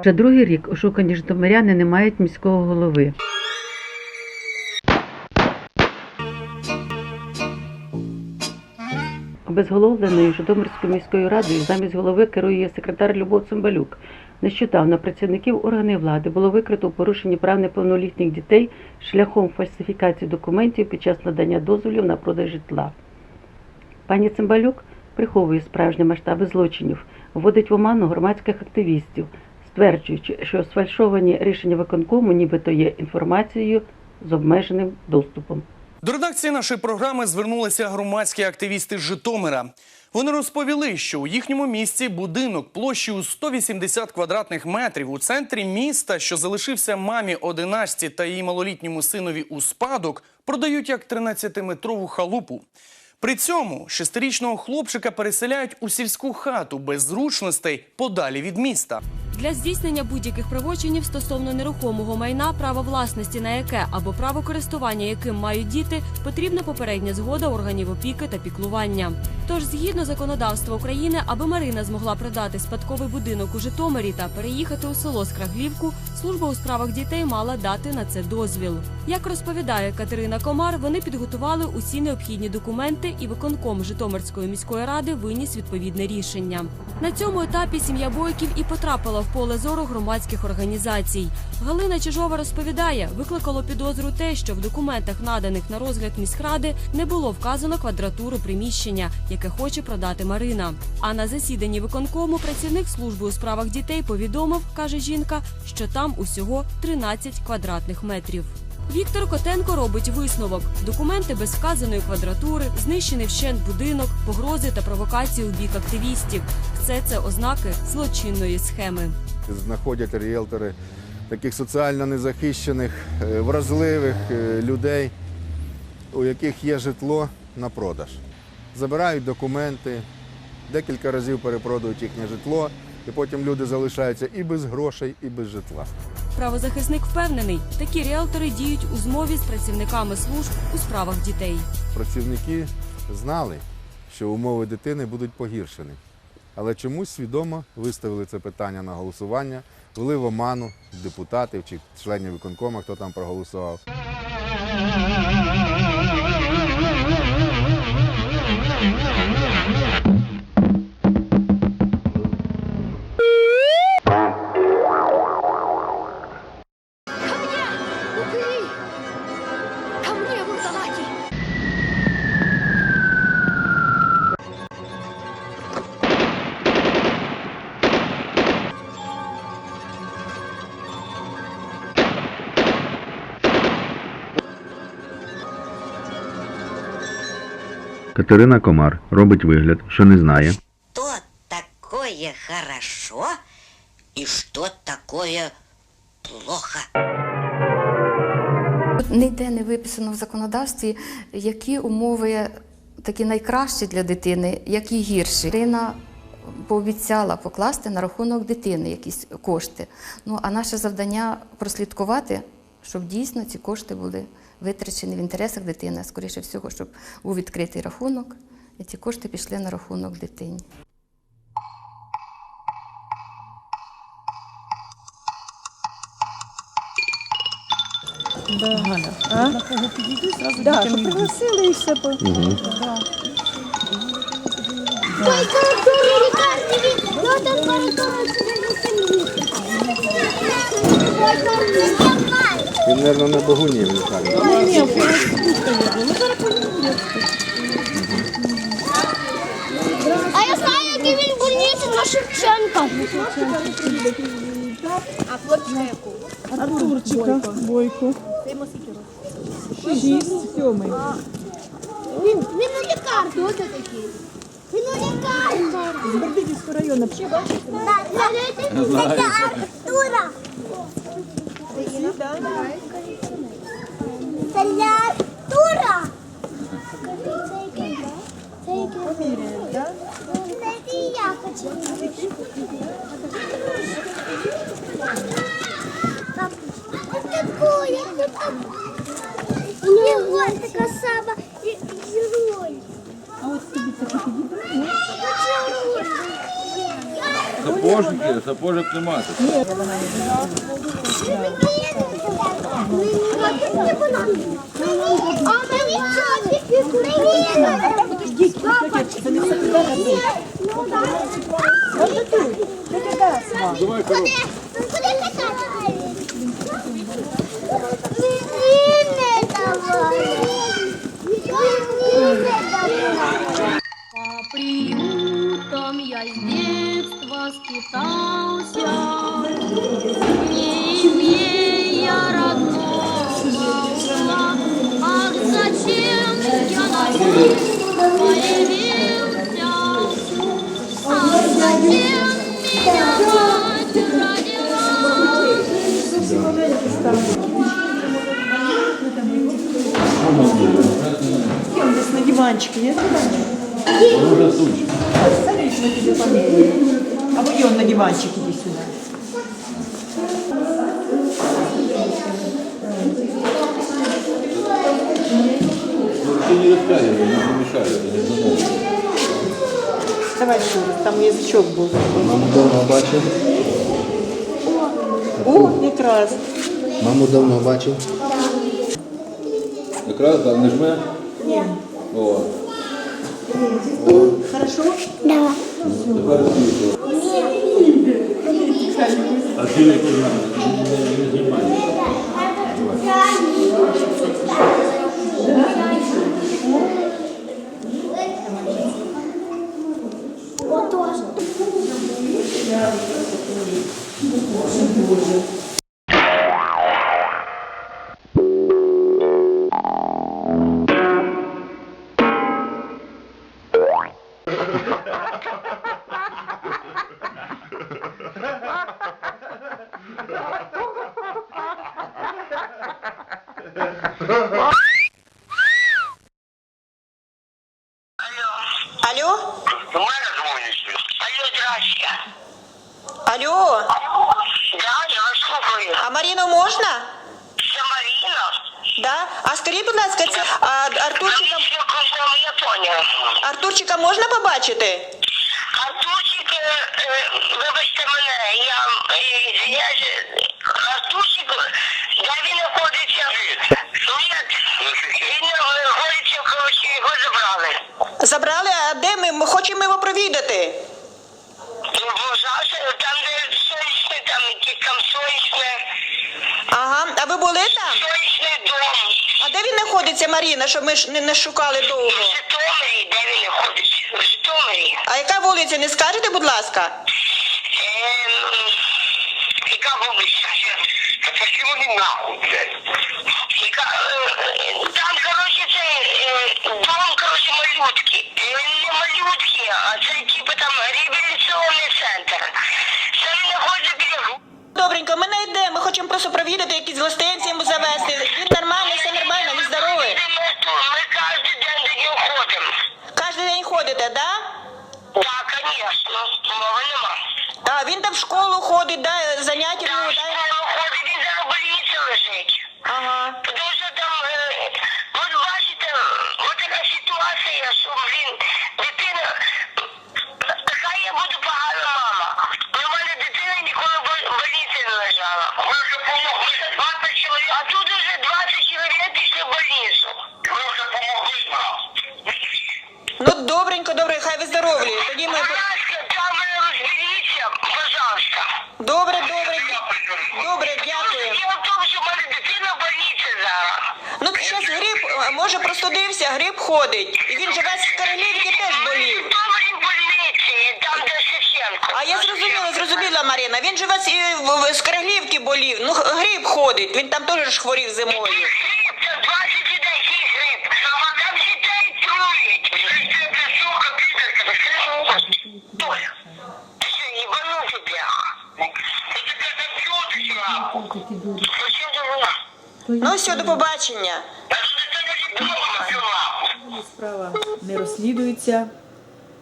Вже другий рік ошукані житомиряни не мають міського голови. Обезголовленою Житомирською міською радою замість голови керує секретар Любов Цимбалюк. Нещодавно працівників органів влади було викрито у порушенні прав неповнолітніх дітей шляхом фальсифікації документів під час надання дозволів на продаж житла. Пані Цимбалюк приховує справжні масштаби злочинів, вводить в оману громадських активістів, стверджуючи, що сфальшовані рішення виконкому нібито є інформацією з обмеженим доступом. До редакції нашої програми звернулися громадські активісти з Житомира. Вони розповіли, що у їхньому місті будинок площею 180 квадратних метрів у центрі міста, що залишився мамі 11 та її малолітньому синові у спадок, продають як 13-метрову халупу. При цьому шестирічного хлопчика переселяють у сільську хату без зручностей подалі від міста. Для здійснення будь-яких правочинів стосовно нерухомого майна, право власності на яке або право користування яким мають діти, потрібна попередня згода органів опіки та піклування. Тож, згідно законодавства України, аби Марина змогла продати спадковий будинок у Житомирі та переїхати у село Скраглівку, служба у справах дітей мала дати на це дозвіл. Як розповідає Катерина Комар, вони підготували усі необхідні документи, і виконком Житомирської міської ради виніс відповідне рішення. На цьому етапі сім'я Бойків і потрапила в поле зору громадських організацій. Галина Чижова розповідає, викликало підозру те, що в документах, наданих на розгляд міськради, не було вказано квадратуру приміщення, яке хоче продати Марина. А на засіданні виконкому працівник служби у справах дітей повідомив, каже жінка, що там усього 13 квадратних метрів. Віктор Котенко робить висновок: документи без вказаної квадратури, знищений вщент будинок, погрози та провокації у бік активістів. Все це ознаки злочинної схеми. знаходять ріелтори таких соціально незахищених, е, вразливих е, людей, у яких є житло на продаж. Забирають документи, декілька разів перепродають їхнє житло, і потім люди залишаються і без грошей, і без житла. Правозахисник впевнений, такі ріелтори діють у змові з працівниками служб у справах дітей. Працівники знали, що умови дитини будуть погіршені, але чомусь свідомо виставили це питання на голосування, ввели в оману депутатів чи членів виконкома, хто там проголосував. Катерина Комар робить вигляд, що не знає. что такое хорошо и что такое плохо. Ніде не виписано в законодавстві, які умови такі найкращі для дитини, які гірші. Дитина пообіцяла покласти на рахунок дитини якісь кошти. Ну а наше завдання прослідкувати, щоб дійсно ці кошти були витрачені в інтересах дитини. Скоріше всього, щоб був відкритий рахунок, і ці кошти пішли на рахунок дитині. Да, щоб пригласили і все по... Ой, коридоры, лекарни, Він, мабуть, на Богуні в лікарні. Ні, ні, зараз поїдемо. А я знаю, який він в на Шевченка. Артурчика, Бойко. Шість, сьомий. Він, він у лікарні, ось такий. Він у лікарні. З Бердичівського району. Це Артура. Це для Артура. Поміряємо, так? Це і я хочу. Пап, це такое, це такое. У нього така сама і- герой. А от тобі такі підійдуть? Я хочу герой. Сапожники, сапожок немає. А мені чотики, мені Давай, диванчике есть диванчик? А вы он на диванчик иди сюда. Давай раз, там язычок был. Маму давно бачив. О, якраз. Маму давно бачив. Якраз так не жме. Ні. О, Хорошо? Да. тепер світло. А ти не не Алло? Вибачте мене, я извиняюсь, Артурчик, де він знаходиться? Ні, він знаходиться, коротше, його забрали. Забрали, а де ми? Ми хочемо його провідати. Ну, там, де сонячне, там, якесь там сонячне, Ага, а ви були там? сонячний дом. А де він знаходиться, Маріна, щоб ми ж не, не шукали В довго? Житомирі, де він знаходиться? В Житомирі. А яка вулиця, не скажете, будь ласка? Ем, яка вулиця? Та пошли вони нахуй, блядь. Яка, е, там, коротше, це е, дом, коротше, малютки. Не малютки, а це типу там реабілітаційний центр. Це знаходиться біля Добренько, ми не йдемо, ми хочемо просто провідати, якісь гостинці йому завести. Він нормальний, все нормально, він здоровий. Ми ми кожен день до нього ходимо. Кожен день ходите, да? Так, звісно, мови нема. А він там в школу ходить, да, заняття Там ну, да? школу ходить, він зараз в больниці лежить. Ага. Тому що там, е, от бачите, от така ситуація, що, блін, дитина, хай я буду погана мама. але в мене дитина ніколи в бо- больниці не лежала. Ви вже помогли 20 чоловік, а тут уже 20 чоловік пішли в больницю. Ви вже помогли нам. Ну добренько, добре, хай виздоровлює. Тоді ми. Будь ласка, там ви розберіться, пожалуйста. Добре, добре, добре, дякую. Діло в тому, що в мене дитина в больниці зараз. Ну зараз грип, е, може простудився, грип ходить. І він живе в Королівці теж болів. Добрі в больниці, там де Шевченко. А я зрозуміла, зрозуміла, Марина. Він живе з, і в- в- з Королівки болів. Ну, грип ходить. Він там теж ж хворів зимою. Гриб, це 20 людей, який гриб. А там дітей трують. Це сука, підерка, Толя, ти їбанути, бляха. Це така комп'ютер, Зачем ти вона? Ну все, до побачення. Та Справа не розслідується,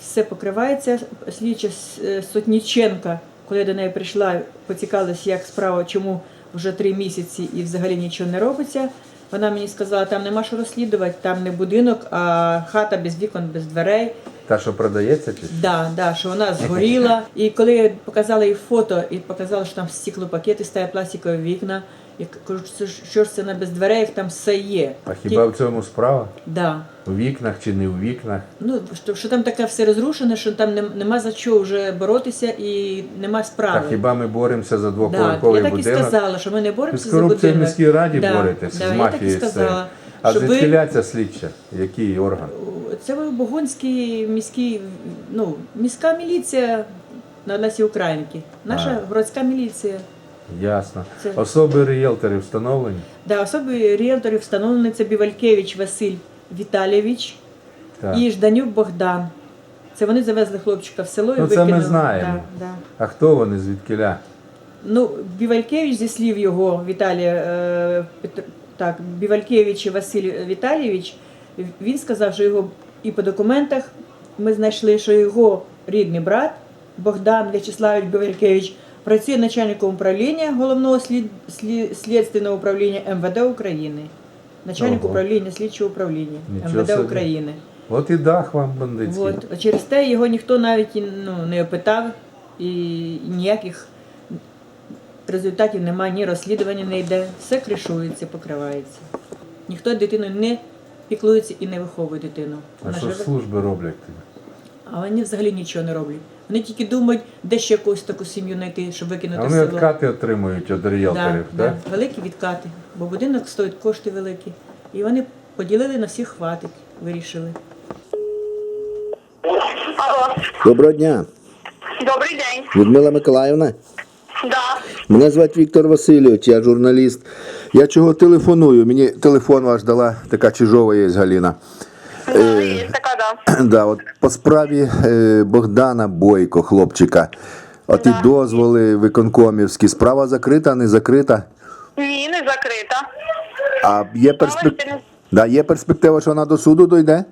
все покривається. Слідча е, Сотніченка, коли я до неї прийшла, поцікавилась, як справа, чому вже три місяці і взагалі нічого не робиться. Вона мені сказала, там нема що розслідувати, там не будинок, а хата без вікон, без дверей. Та, що продається, чи? Да, да, що вона згоріла. І коли я показала їй фото і показала, що там стеклопакети стоять, пластикові вікна, я кажу, що ж це не без дверей, там все є. А хіба в цьому справа? Да. У вікнах чи не у вікнах? Ну, що, що там таке все розрушене, що там нем- нема за що вже боротися і нема справи. Та хіба ми боремося за Да, двоповерховий я так і будинок? сказала, що ми не Ви боремося з за корупцією в будинок. міській раді да, боретеся, да, з я так і мафією. сказала. А що ви- звідки ця слідча? Який орган? Це Богонський міський, ну, міська міліція на Лесі Українки. Наша А. городська міліція. Ясно. Це- Особи ріелторів встановлені? Да, особи ріелторів встановлені це Бівалькевич Василь Віталійович Так. і Жданюк Богдан. Це вони завезли хлопчика в село і Ну, це ми знаємо. Да, да. А хто вони звідкиля? Ну, Бівалькевич, зі слів його Віталія е, Петр, так, Бівалькевич Василь Віталійович, він сказав, що його і по документах ми знайшли, що його рідний брат Богдан В'ячеславович Бівалькевич працює начальником управління головного слід, слід, слідственного управління МВД України. Начальник Ого. управління слідчого управління Нічого МВД собі. України. От і дах вам бандитський. От. Через те його ніхто навіть ну, не опитав, і ніяких результатів немає, ні розслідування не йде. Все кришується, покривається. Ніхто дитину не піклується і не виховує дитину. А Вона що ж живе. служби роблять? А вони взагалі нічого не роблять. Вони тільки думають, де ще якусь таку сім'ю знайти, щоб викинути А вони село. відкати отримують від ріелторів, да, так? да, великі відкати, бо будинок стоїть кошти великі. І вони поділили на всіх хватить, вирішили. Алло, Доброго дня, добрий день. Людмила Миколаївна. Да. Мене звати Віктор Васильович, я журналіст. Я чого телефоную? Мені телефон ваш дала така чижова є Галіна. Да, є така, да. Да, от по справі е, Богдана Бойко, хлопчика. От і дозволи виконкомівські. Справа закрита, не закрита. Ні, не закрита. А є перспектива. Да, є перспектива, що вона до суду дойде?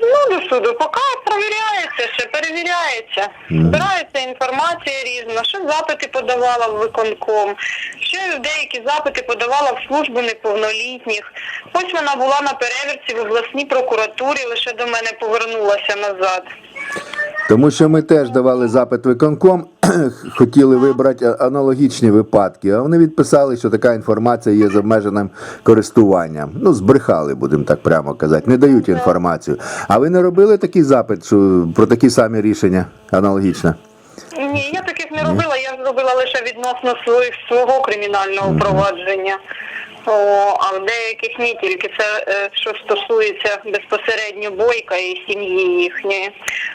Ну, до суду поки перевіряється, ще перевіряється. Збирається інформація різна, що запити подавала в виконком, що деякі запити подавала в службу неповнолітніх. Ось вона була на перевірці в обласній прокуратурі, лише до мене повернулася назад. Тому що ми теж давали запит виконком, хотіли вибрати аналогічні випадки, а вони відписали, що така інформація є з обмеженим користуванням. Ну, збрехали, будемо так прямо казати, не дають інформацію. А ви не робили такий запит що, про такі самі рішення аналогічно? Ні, я таких не робила, я зробила лише відносно своїх свого кримінального провадження. О, а в деяких ні, тільки це е, що стосується безпосередньо бойка і сім'ї їхньої.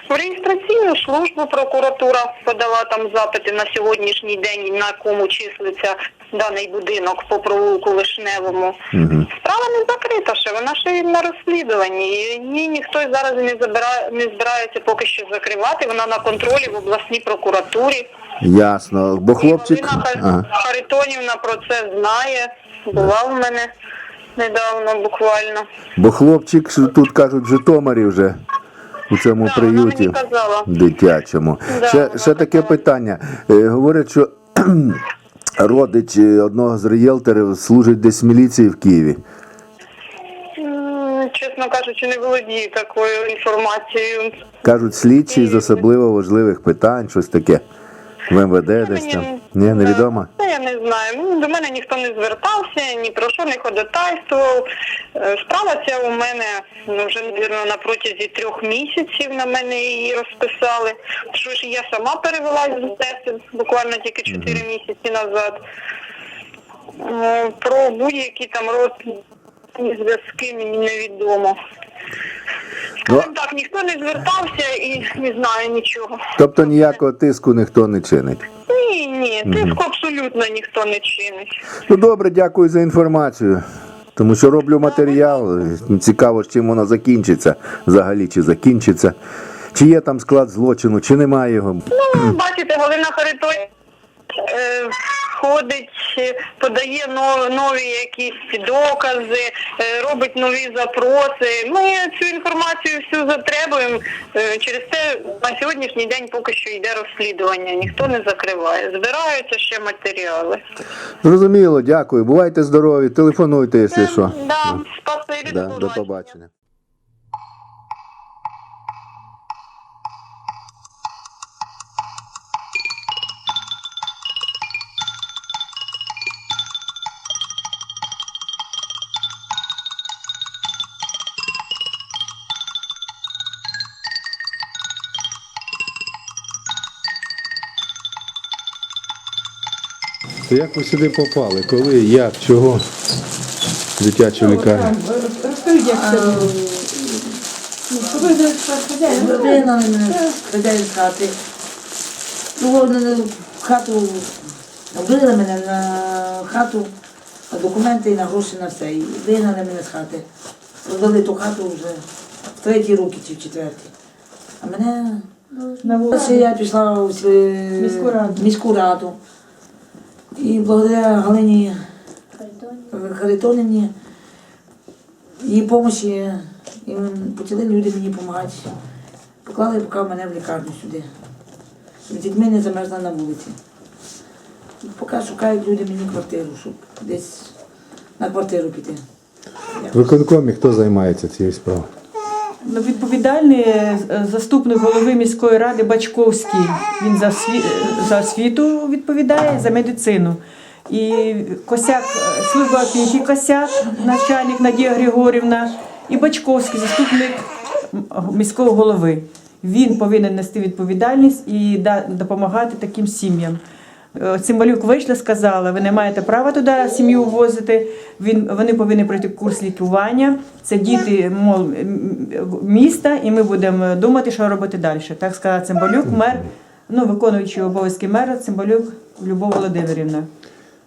В реєстраційну службу прокуратура подала там запити на сьогоднішній день, на кому числиться даний будинок по провулку Вишневому. Справа не закрита ще, вона ще й на розслідуванні. І Її ніхто зараз не забирає, не збирається поки що закривати. Вона на контролі в обласній прокуратурі. Ясно. Бо хлопчик. Ага. Харитонівна про це знає. Була в мене недавно буквально. Бо хлопчик тут кажуть в Житомирі вже у цьому Да, вона приюті мені дитячому. Да, ще, вона ще таке питання. Е, говорять, що родич одного з рієлторів служить десь в міліції в Києві. М, Чесно кажучи, не володію такою інформацією. Кажуть, слідчий з особливо важливих питань, щось таке. В МВД десь мені- там. Ні, невідомо. Це я не знаю. Ну, До мене ніхто не звертався, ні про що не ходатайствував. Е, Справа ця у мене ну, вже мабуть, на протязі трьох місяців на мене її розписали. Що ж я сама перевелась з Одеси буквально тільки чотири місяці назад. Е, Про будь-які там родні зв'язки мені невідомо. Ну, Скажімо так, ніхто не звертався і не знає нічого. тобто ніякого тиску ніхто не чинить. Ні, ні, тиску абсолютно ніхто не чинить. Ну добре, дякую за інформацію. Тому що роблю матеріал. Цікаво, чим воно закінчиться взагалі, чи закінчиться. Чи є там склад злочину, чи немає його. Ну, бачите, Галина Харитон е, ходить, е, подає нові якісь докази, е, робить нові запроси. Ми цю інформацію всю затребуємо. Е, через це на сьогоднішній день поки що йде розслідування. Ніхто не закриває. Збираються ще матеріали. Зрозуміло, дякую. Бувайте здорові, телефонуйте, якщо що. Да, спасибі, Да, до побачення. То як ви сюди попали? Коли, як, чого? Дитячу лікарню. Розкажіть, як це було. Ну, хазяїн? Вигнали мене хазяїн з хати. Ну, вони в хату вбили мене на хату, на документи і на гроші на все. І вигнали мене з хати. Роздали ту хату вже в третій роки чи в четвертій. А мене На вулиці. я пішла в Міську раду. І благодаря Галині Харитоніні, її допомогі, і почали люди мені допомагати. Поклали поки мене в лікарню сюди. З дітьми не замерзла на вулиці. І Поки шукають люди мені квартиру, щоб десь на квартиру піти. В виконкомі хто займається цією справою? Ну, Відповідальний е, заступник голови міської ради Бачковський. Він за, осві... за освіту відповідає, за медицину. І Косяк, е, служба опіки Косяк, начальник Надія Григорівна, і Бачковський, заступник міського голови. Він повинен нести відповідальність і допомагати таким сім'ям. Е, Цимбалюк вийшла, сказала, ви не маєте права туди сім'ю возити. Він, вони повинні пройти курс лікування. Це діти мол, міста, і ми будемо думати, що робити далі. Так сказала Цимбалюк, мер, ну, виконуючий обов'язки мера Цимбалюк Любов Володимирівна.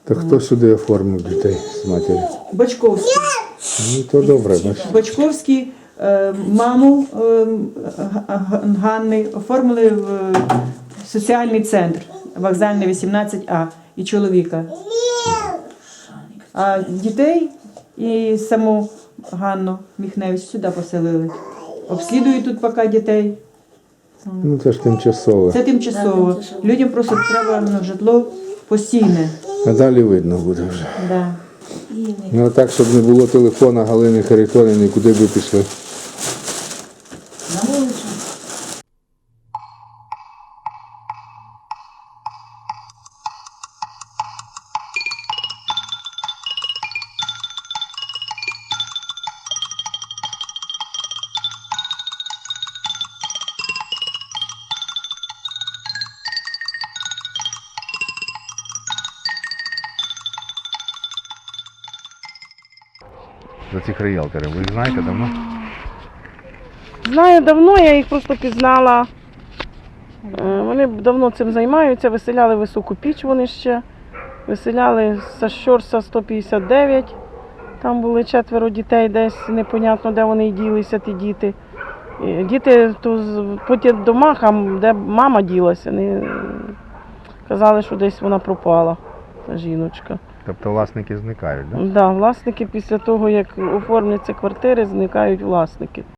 То хто сюди оформив дітей з матір'ю? Бочковський. Ну, то добре, бачиш. Бочковський е, маму е, Га- Га- Ганни оформили в соціальний центр вокзальний 18А і чоловіка. А дітей і саму Ганну Міхневич сюди поселили. Обслідують тут поки дітей. Ну це ж тимчасово. Це тимчасово. Людям просто треба ну, житло постійне. А далі видно буде вже. Да. Ну так, щоб не було телефона Галини Харитонівни, куди б ви пішли? За цих реєлтерів. Ви їх знаєте давно? Знаю давно, я їх просто пізнала. Е, Вони давно цим займаються, виселяли високу піч вони ще. Виселяли з Щорса 159. Там були четверо дітей, десь непонятно, де вони ділися, ті діти. Діти то з- по ті домах, а де мама ділася, вони казали, що десь вона пропала, та жіночка. Тобто власники зникають, так? Да, власники після того, як оформляться квартири, зникають власники.